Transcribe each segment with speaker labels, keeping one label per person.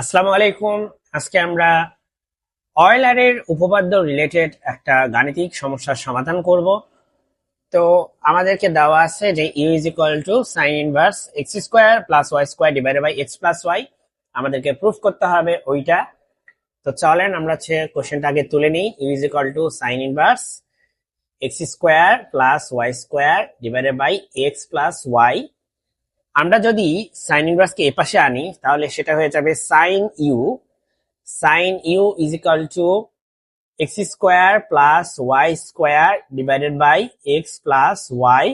Speaker 1: আসসালামু আলাইকুম। আজকে আমরা অয়েলারের উপপাদ্য রিলেটেড একটা গাণিতিক সমস্যার সমাধান করব। তো আমাদেরকে দেওয়া আছে যে u is equal to sine inverse x square plus y square divided by x plus y আমাদেরকে প্রুফ করতে হবে ওইটা। তো চলেন আমরা হচ্ছে কোশ্চেনটা আগে তুলে নিই। U is equal to sine inverse x square plus y square divided by x plus y আমরা যদি সাইন ইনভার্সকে এ পাশে আনি, তাহলে সেটা হয়ে যাবে sine u sine u is equal to x square plus y square divided by x plus y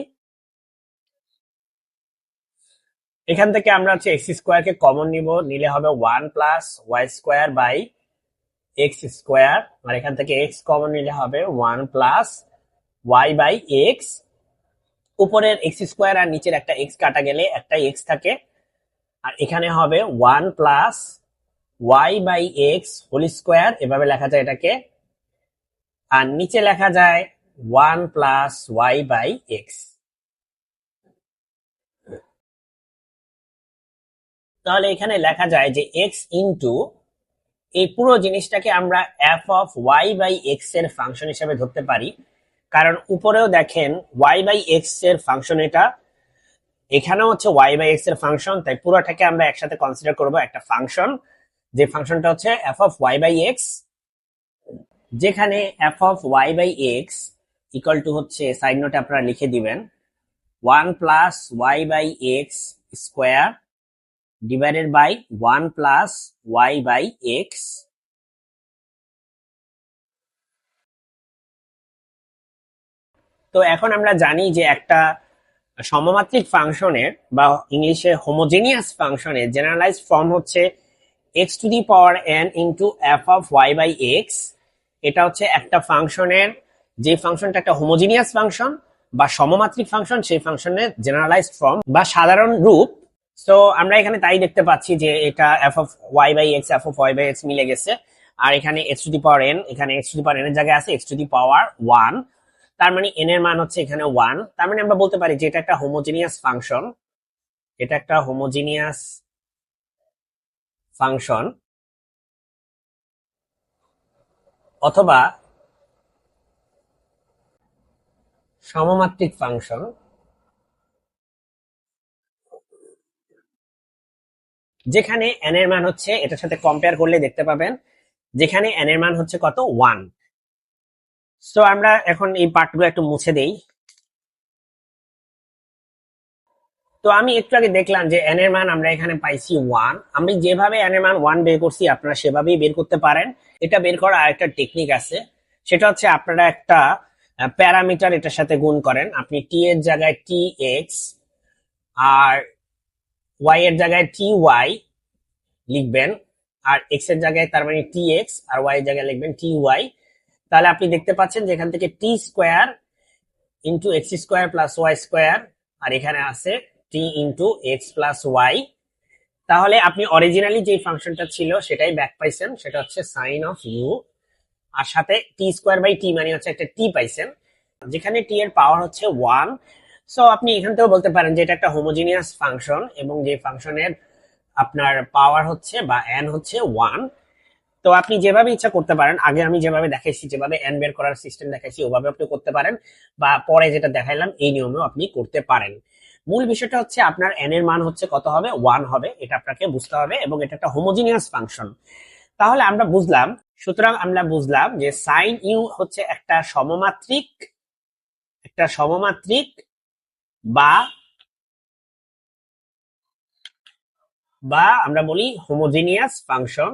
Speaker 1: এখান থেকে আমরা হচ্ছে এক্স স্কোয়ারকে কমন নিব, নিলে হবে one plus y square by x square আর এখান থেকে এক্স কমন নিলে হবে one plus y by x উপরের এক্স স্কোয়ার আর নিচের একটা এক্স কাটা গেলে একটা এক্স থাকে। আর এখানে হবে one plus y by x whole square এভাবে লেখা যায় এটাকে। আর নিচে লেখা যায় one plus y by x তাহলে এখানে লেখা যায় যে এক্স ইন্টু এই পুরো জিনিসটাকে আমরা এফ অফ ওয়াই বাই এক্সের ফাংশন হিসেবে ধরতে পারি। কারণ উপরেও দেখেন ওয়াই বাই এক্সের ফাংশন এটা, এখানেও হচ্ছে ওয়াই বাই এক্সের ফাংশন তাই পুরোটাকে আমরা একসাথে কনসিডার করব একটা ফাংশন যে ফাংশনটা হচ্ছে f of y by x যেখানে f of y by x equal to হচ্ছে সাইড নোটে আপনারা লিখে দিবেন one plus y by x square divided by one plus y by x তো এখন আমরা জানি যে একটা সমমাত্রিক ফাংশনের বা ইংলিশে হোমোজেনিয়াস ফাংশনের জেনারেলাইজ ফর্ম হচ্ছে x to the power n into f of y by x এটা হচ্ছে একটা ফাংশনের, যে ফাংশনটা একটা হোমোজেনিয়াস ফাংশন বা সমমাত্রিক ফাংশন, সেই ফাংশনের জেনারেলাইজড ফর্ম বা সাধারণ রূপ। তো আমরা এখানে তাই দেখতে পাচ্ছি যে এটা f of y by x f of y by x মিলে গেছে। আর এখানে x to the power n এখানে x to the power n এর জায়গায় আছে x to the power one তার মানে এন এর মান হচ্ছে এখানে ওয়ান তার মানে আমরা বলতে পারি যে এটা একটা হোমোজিনিয়াস ফাংশন এটা একটা হোমোজিনিয়াস ফাংশন অথবা সমমাত্রিক ফাংশন যেখানে এন এর মান হচ্ছে, এটার সাথে কম্পেয়ার করলে দেখতে পাবেন, যেখানে এন এর মান হচ্ছে কত? ওয়ান সো আমরা এখন এই পার্টগুলো একটু মুছে দেই। তো আমি একটু আগে দেখলাম যে এন এর মান আমরা এখানে পাইছি ওয়ান আমি যেভাবে এন এর মান ওয়ান বের করছি, আপনারা সেভাবেই বের করতে পারেন। এটা বের করার আরেকটা টেকনিক আছে। সেটা হচ্ছে আপনারা একটা প্যারামিটার এটার সাথে গুণ করেন। আপনি টি এর জায়গায় টি এক্স আর ওয়াই এর জায়গায় টি ওয়াই লিখবেন। আর এক্সের জায়গায় তার মানে টি এক্স আর ওয়াই এর জায়গায় লিখবেন টি ওয়াই তাহলে আপনি দেখতে পাচ্ছেন যে এখান থেকে t square into x square plus y square আর এখানে আছে t into x plus y তাহলে আপনি অরিজিনালি যে ফাংশনটা ছিল সেটাই ব্যাক পাইছেন, সেটা হচ্ছে সাইন অফ ইউ আর সাথে টি স্কোয়ার বাই টি মানে হচ্ছে একটা টি পাইছেন, যেখানে টি এর পাওয়ার হচ্ছে ওয়ান সো আপনি এখান থেকেও বলতে পারেন যে এটা একটা হোমোজিনিয়াস ফাংশন এবং যে ফাংশনের আপনার পাওয়ার হচ্ছে বা এন হচ্ছে ওয়ান তো আপনি যেভাবে ইচ্ছা করতে পারেন, আগে আমি যেভাবে দেখাইছি, যেভাবে এন বের করার সিস্টেম দেখাইছি, ওভাবে আপনি করতে পারেন বা পরে যেটা দেখাইলাম, এই নিয়মেও আপনি করতে পারেন। মূল বিষয়টা হচ্ছে আপনার এন এর মান হচ্ছে কত হবে? ওয়ান হবে, এটা আপনাকে বুঝতে হবে এবং এটা একটা হোমোজিনিয়াস ফাংশন তাহলে আমরা বুঝলাম, সুতরাং আমরা বুঝলাম যে সাইন ইউ হচ্ছে একটা সমমাত্রিক একটা সমমাত্রিক বা বা আমরা বলি হোমোজিনিয়াস ফাংশন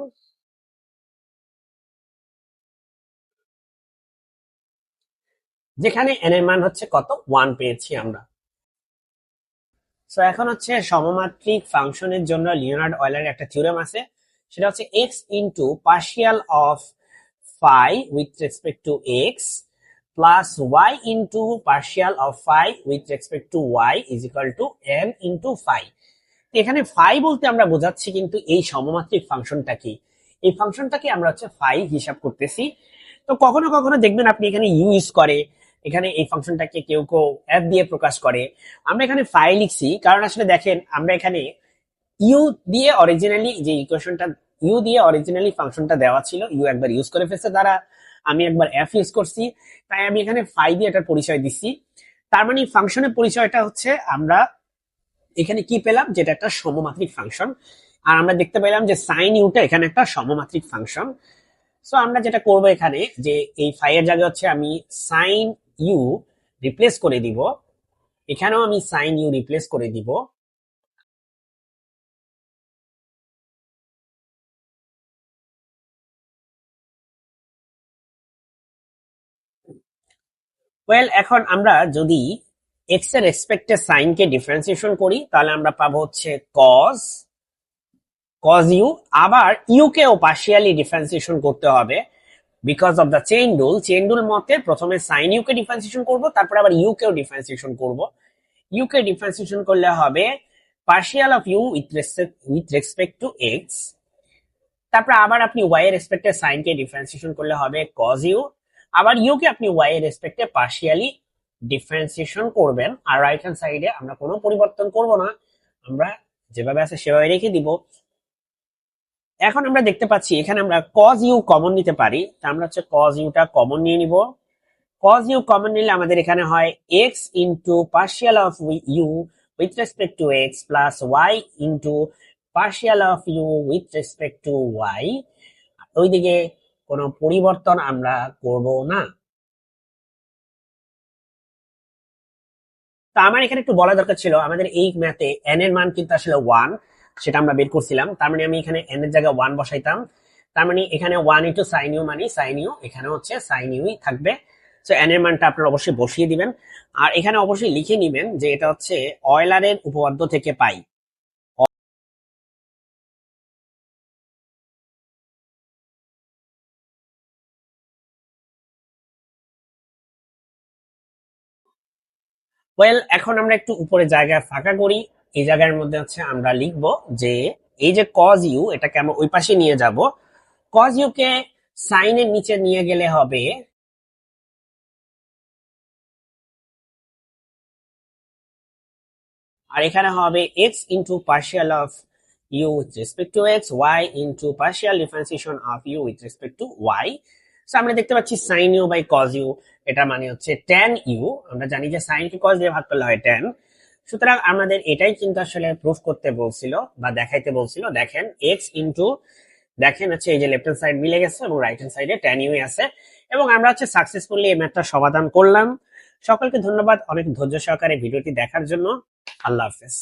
Speaker 1: যেখানে এন এর মান হচ্ছে কত? ওয়ান পেয়েছি আমরা। সো এখন হচ্ছে সমমাত্রিক ফাংশনের জন্য লিওনার্ড অয়েলার একটা থিওরেম আছে। সেটা হচ্ছে x into partial of phi with respect to x plus y into partial of phi with respect to y is equal to n into phi এখানে ফাই বলতে আমরা বোঝাচ্ছি কিন্তু এই সমমাত্রিক ফাংশনটা কি? এই ফাংশনটাকে আমরা হচ্ছে ফাই হিসাব করতেছি। তো কখনো কখনো দেখবেন আপনি এখানে ইউজ করে। এখানে এই ফাংশনটাকে কেউ কেউ এফ দিয়ে প্রকাশ করে। আমরা এখানে ফাই লিখছি, কারণ আসলে দেখেন, আমরা এখানে ইউ দিয়ে অরিজিনালি যে ইকুয়েশনটা ইউ দিয়ে অরিজিনালি ফাংশনটা দেওয়া ছিল ইউ একবার ইউজ করে ফেলছে তারা, আমি একবার এফ ইউজ করছি, তাই আমি এখানে ফাই দিয়ে এটার পরিচয় দিচ্ছি। তার মানে ফাংশনের পরিচয়টা হচ্ছে, আমরা এখানে কি পেলাম? যেটা একটা সমমাত্রিক ফাংশন। আর আমরা দেখতে পেলাম যে সাইন ইউটা এখানে একটা সমমাত্রিক ফাংশন। সো আমরা যেটা করব এখানে, যে এই ফাই এর জায়গায় হচ্ছে আমি সাইন ইউ রিপ্লেস করে দিব, এখানেও আমি সাইন ইউ রিপ্লেস করে দিব। ওয়েল এখন আমরা যদি এক্সের রেসপেক্টে সাইনকে ডিফারেন্সিয়েশন করি, তাহলে আমরা পাবো হচ্ছে কজ কজ ইউ আবার ইউ কেও পার্শিয়ালি ডিফারেন্সিয়েশন করতে হবে। Because of the chain rule chain rule মতে প্রথমে সাইন ইউ কে ডিফারেন্সিয়েশন করব, তারপর আবার ইউ কেও ডিফারেন্সিয়েশন করব। ইউ কে ডিফারেন্সিয়েশন করলে হবে partial of u with respect to x তারপর আবার আপনি ওয়াই এর রেসপেক্টে সাইন কে ডিফারেন্সিয়েশন করলে হবে কজ ইউ আবার ইউ কে আপনি ওয়াই এর রেসপেক্টে পার্শিয়ালি ডিফারেন্সিয়েশন করবেন। আর রাইট হ্যান্ড সাইডে আমরা কোনো পরিবর্তন করব না। আমরা যেভাবে আছে সেভাবে রেখে দিব। এখন আমরা দেখতে পাচ্ছি, এখানে আমরা কজ ইউ কমন নিতে পারি। তা আমরা হচ্ছে কজ ইউটা কমন নিয়ে নিব। কজ ইউ কমন নিলে আমাদের এখানে হয় x into partial of u with respect to x plus y into partial of u with respect to y ওইদিকে কোনো পরিবর্তন আমরা করব না। তা আমার এখানে একটু বলা দরকার ছিল, আমাদের এই ম্যাথে এন এর মান কিন্তু আসলে ওয়ান সেটা আমরা বের করছিলাম। তার মানে আমি এখানে এন এর জায়গায় ওয়ান বসাইতাম। তার মানে এখানে ওয়ান ইন্টু সাইন ইউ মানে সাইন ইউ এখানে হচ্ছে সাইন ইউই থাকবে। তো এন এর মানটা আপনারা অবশ্যই বসিয়ে দিবেন। আর এখানে অবশ্যই লিখে নিবেন যে এটা হচ্ছে অয়লারের উপপাদ্য থেকে পাই। ওয়েল এখন আমরা একটু উপরে জায়গায় ফাঁকা করি। এই জায়গার মধ্যে হচ্ছে আমরা লিখব যে এই যে কজ ইউ এটাকে আমরা ওই পাশে নিয়ে যাব। কজ ইউ কে সাইনের নিচে নিয়ে গেলে হবে আর এখানে হবে x into partial of u with respect to x y into partial differentiation of u with respect to y so আমরা দেখতে পাচ্ছি sine u by cos u এটা মানে হচ্ছে ট্যান ইউ আমরা জানি যে সাইন কে কজ দিয়ে ভাগ করলে হয় ট্যান সুতরাং আমাদের এটাই কিন্তু আসলে প্রুফ করতে বলছিল বা দেখাইতে বলছিল, দেখেন এক্স ইন্টু দেখেন হচ্ছে এই যে লেফট হ্যান্ড সাইড মিলে গেছে এবং রাইট হ্যান্ড সাইডে ট্যান ইউ আছে এবং আমরা হচ্ছে সাকসেসফুলি এই ম্যাথটা সমাধান করলাম। সকলকে ধন্যবাদ, অনেক ধৈর্য সহকারে ভিডিওটি দেখার জন্য। আল্লাহ হাফেজ।